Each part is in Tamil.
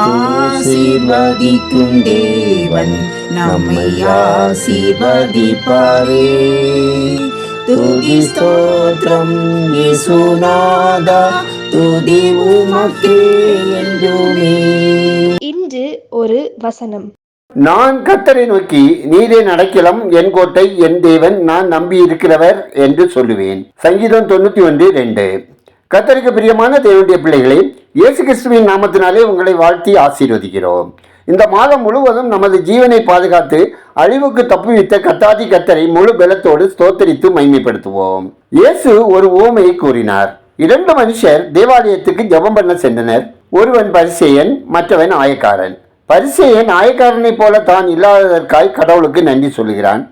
ஆசீர்வதிக்கும் தேவன் நம்மை ஆசீர்வதிப்பாரே. துதி ஸ்தோத்திரம் இயேசுநாதா துதி உமக்கே என்றுமே. இன்று ஒரு வசனம். நான் கத்தரை நோக்கி நீரே நடக்கலாம் என் கோட்டை என் தேவன் நான் நம்பி இருக்கிறவர் என்று சொல்லுவேன். சங்கீதம் தொண்ணூத்தி ஒன்று ரெண்டு. கத்தருக்கு பிரியமான தேவனுடைய பிள்ளைகளே இயேசு கிறிஸ்துவின் நாமத்தினாலே உங்களை வாழ்த்தி ஆசீர்வதிக்கிறோம். இந்த மாதம் முழுவதும் நமது ஜீவனை பாதுகாத்து அழிவுக்கு தப்புவித்த கத்தாதி கத்தரை முழு பலத்தோடு ஸ்தோத்தரித்து மைமைப்படுத்துவோம் இயேசு ஒரு ஓமையை கூறினார். இரண்டு மனுஷர் தேவாலயத்துக்கு ஜெபம் பண்ண சென்றனர். ஒருவன் பரிசேயன் மற்றவன் ஆயக்காரன். பரிசேயன் ஆயக்காரனைப் போல தான் இல்லாததற்காய் கடவுளுக்கு நன்றி சொல்லுகிறான்.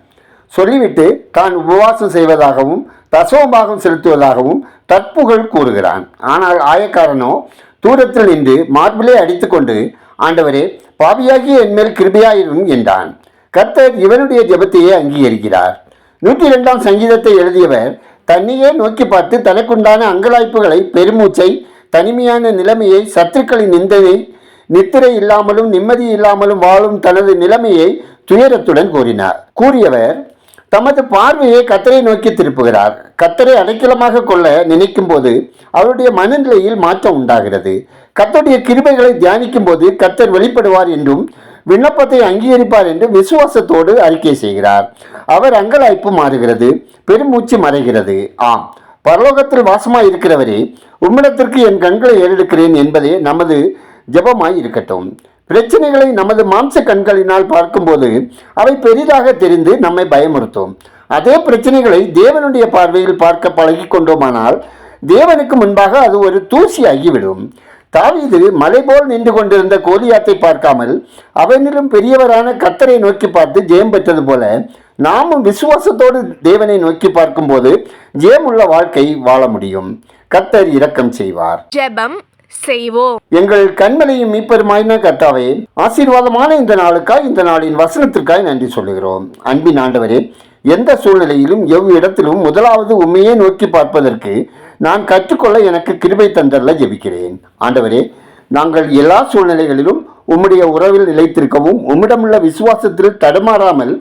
சொல்லிவிட்டு தான் உபவாசம் செய்வதாகவும் தசோபாகம் செலுத்துவதாகவும் தற்புகழ் கூறுகிறான். ஆனால் ஆயக்காரனோ தூரத்தில் நின்று மார்பிலே அடித்துக்கொண்டு ஆண்டவரே பாவியாகிய என்மேல் கிருபையாயிரும் என்றான். கர்த்தர் இவனுடைய ஜெபத்தையே அங்கீகரிக்கிறார். நூற்றி இரண்டாம் சங்கீதத்தை எழுதியவர் தன்னையே நோக்கி பார்த்து தனக்குண்டான அங்கலாய்ப்புகளை பெருமூச்சை தனிமையான நிலைமையை சத்துக்களின் நிந்தனை நித்திரை இல்லாமலும் நிம்மதி இல்லாமலும் வாழும் தனது நிலைமையை துயரத்துடன் கூறினார். கூறியவர் தமது பார்வையை கத்தரை நோக்கி திருப்புகிறார். கத்தரை அடைக்கலமாக கொள்ள நினைக்கும் போது அவருடைய மனநிலையில் மாற்றம் உண்டாகிறது. கத்தருடைய கிருபைகளை தியானிக்கும் போது கத்தர் வெளிப்படுவார் என்றும் விண்ணப்பத்தை அங்கீகரிப்பார் என்று விசுவாசத்தோடு அறிக்கை செய்கிறார். அவர் அங்கலாய்ப்பு மாறுகிறது பெருமூச்சு மறைகிறது. ஆம் பரலோகத்தில் வாசமாய் இருக்கிறவரே உம்மிடத்திற்கு என் கண்களை ஏறெடுக்கிறேன் என்பதே நமது ஜெபமாய் இருக்கட்டும். பிரச்சனைகளை நமது மாம்ச கண்களினால் பார்க்கும்போது அவை பெரிதாக தெரிந்து நம்மை பயமுறுத்தும். அதே பிரச்சனைகளை தேவனுடைய பார்வையில் பார்க்க பழகி கொண்டோமானால் தேவனுக்கு முன்பாக அது ஒரு தூசியாகிவிடும். தாவீது மலை போல் நின்று கொண்டிருந்த கோலியாத்தை பார்க்காமல் அவனிலும் பெரியவரான கத்தரை நோக்கி பார்த்து ஜெயம் பெற்றது போல நாமும் விசுவாசத்தோடு தேவனை நோக்கி பார்க்கும்போது உள்ள வாழ்க்கை வாழ முடியும். கத்தர் இரக்கம் செய்வார். ஜெபம் செய்வோம். எங்கள் கண்மலையும் மீப்பெருமாயின கர்த்தாவே ஆசீர்வாதமான இந்த நாளுக்காய் இந்த நாளின் வசனத்திற்காய் நன்றி சொல்லுகிறோம். அன்பின் ஆண்டவரே எந்த சூழ்நிலையிலும் எவ்விடத்திலும் முதலாவது உண்மையே நோக்கி பார்ப்பதற்கு நான் கற்றுக்கொள்ள எனக்கு கிருபை தந்தல்ல ஜெபிக்கிறேன். ஆண்டவரே நாங்கள் எல்லா சூழ்நிலைகளிலும் உம்முடைய உறவில் நிலைத்திருக்கவும் உம்மிடமுள்ள விசுவாசத்தில் தடுமாறாமல்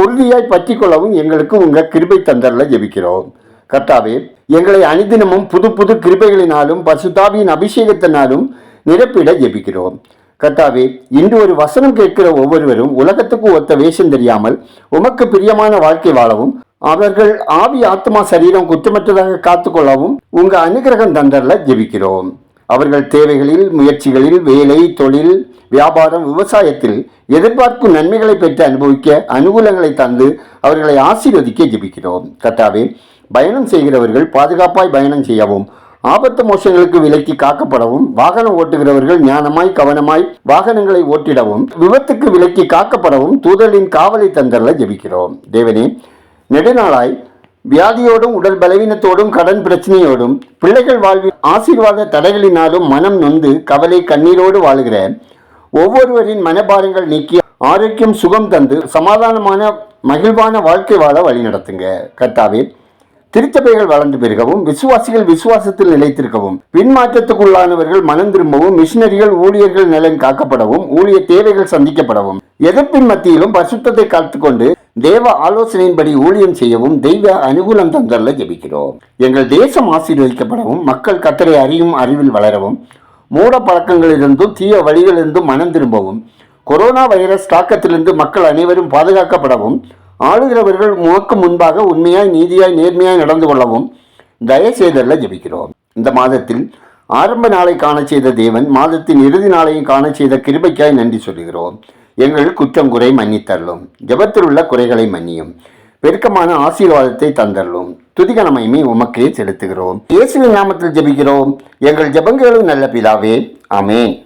உறுதியாய் பற்றிக்கொள்ளவும் எங்களுக்கு உங்கள் கிருபை தந்தரல ஜெபிக்கிறோம். கர்த்தாவே எங்களை அனுதினமும் புது புது கிருபைகளினாலும் பசுதாவியின் அபிஷேகத்தினாலும் நிரப்பிட ஜெபிக்கிறோம். கர்த்தாவே இன்று ஒரு வசனம் கேட்கிற ஒவ்வொருவரும் உலகத்துக்கு ஒத்த வேஷம் தெரியாமல் உமக்கு பிரியமான வாழ்க்கை வாழவும் அவர்கள் ஆவி ஆத்மா சரீரம் குற்றமற்றதாக காத்துக்கொள்ளவும் உங்க அனுகிரகம் தந்தரல ஜெபிக்கிறோம். அவர்கள் தேவைகளில் முயற்சிகளில் வேலை தொழில் வியாபாரம் விவசாயத்தில் எதிர்பார்க்கும் நன்மைகளை பெற்று அனுபவிக்க அனுகூலங்களை தந்து அவர்களை ஆசீர்வதிக்க ஜெபிக்கிறோம். கர்த்தாவே பயணம் செய்கிறவர்கள் பாதுகாப்பாய் பயணம் செய்யவும் ஆபத்து மோசங்களுக்கு விலக்கி காக்கப்படவும் வாகனம் ஓட்டுகிறவர்கள் ஞானமாய் கவனமாய் வாகனங்களை ஓட்டிடவும் விபத்துக்கு விலக்கி காக்கப்படவும் தூதலின் காவலை தந்தரல ஜெபிக்கிறோம். தேவனே நெடுநாளாய் வியாதியோடும் உடல் பலவீனத்தோடும் கடன் பிரச்சனையோடும் பிள்ளைகள் வாழ்வில் ஆசீர்வாத தடைகளினாலும் மனம் நொந்து கவலை கண்ணீரோடு வாழுகிற ஒவ்வொருவரின் மனபாரங்கள் நீக்கி ஆரோக்கியம் சுகம் தந்து சமாதானமான மகிழ்வான வாழ்க்கை வாழ வழிநடத்துங்க. கர்த்தாவே திருச்சபைகள் வளர்ந்து பெருகவும் விசுவாசிகள் விசுவாசத்தில் நிலைத்திருக்கவும் பின்மாற்றத்துக்குள்ளானவர்கள் மனம் திரும்பவும் மிஷினரிகள் ஊழியர்கள் நலன் காக்கப்படவும் ஊழிய தேவைகள் சந்திக்கப்படவும் எதிர்ப்பின் மத்தியிலும் பரிசுத்தத்தை காத்துக்கொண்டு தேவ ஆலோசனையின்படி ஊழியம் செய்யவும் தெய்வ அனுகூலம் தந்தல்ல ஜெபிக்கிறோம். எங்கள் தேசம் ஆசீர்வதிக்கப்படவும் மக்கள் கத்தரை அறியும் அறிவில் வளரவும் மூட பழக்கங்களிலிருந்தும் தீய வழிகளிலிருந்தும் மனம் திரும்பவும் கொரோனா வைரஸ் தாக்கத்திலிருந்து மக்கள் அனைவரும் பாதுகாக்கப்படவும் ஆளுகிறவர்கள் உமக்கு முன்பாக உண்மையாய் நீதியாய் நேர்மையாய் நடந்து கொள்ளவும் தயவு செய்தல்ல ஜெபிக்கிறோம். இந்த மாதத்தில் ஆரம்ப நாளை காண செய்த தேவன் மாதத்தின் இறுதி நாளையும் காண செய்த கிருபைக்காய் நன்றி சொல்கிறோம் எங்கள் குற்றம் குறை மன்னித்தள்ளும். ஜெபத்தில் உள்ள குறைகளை மன்னியும். பெருக்கமான ஆசீர்வாதத்தை தந்தள்ளும். துதிகனமையுமே உமக்கே செலுத்துகிறோம். இயேசுவின் நாமத்தில் ஜெபிக்கிறோம். எங்கள் ஜபங்களும் நல்ல பிதாவே. அமேன்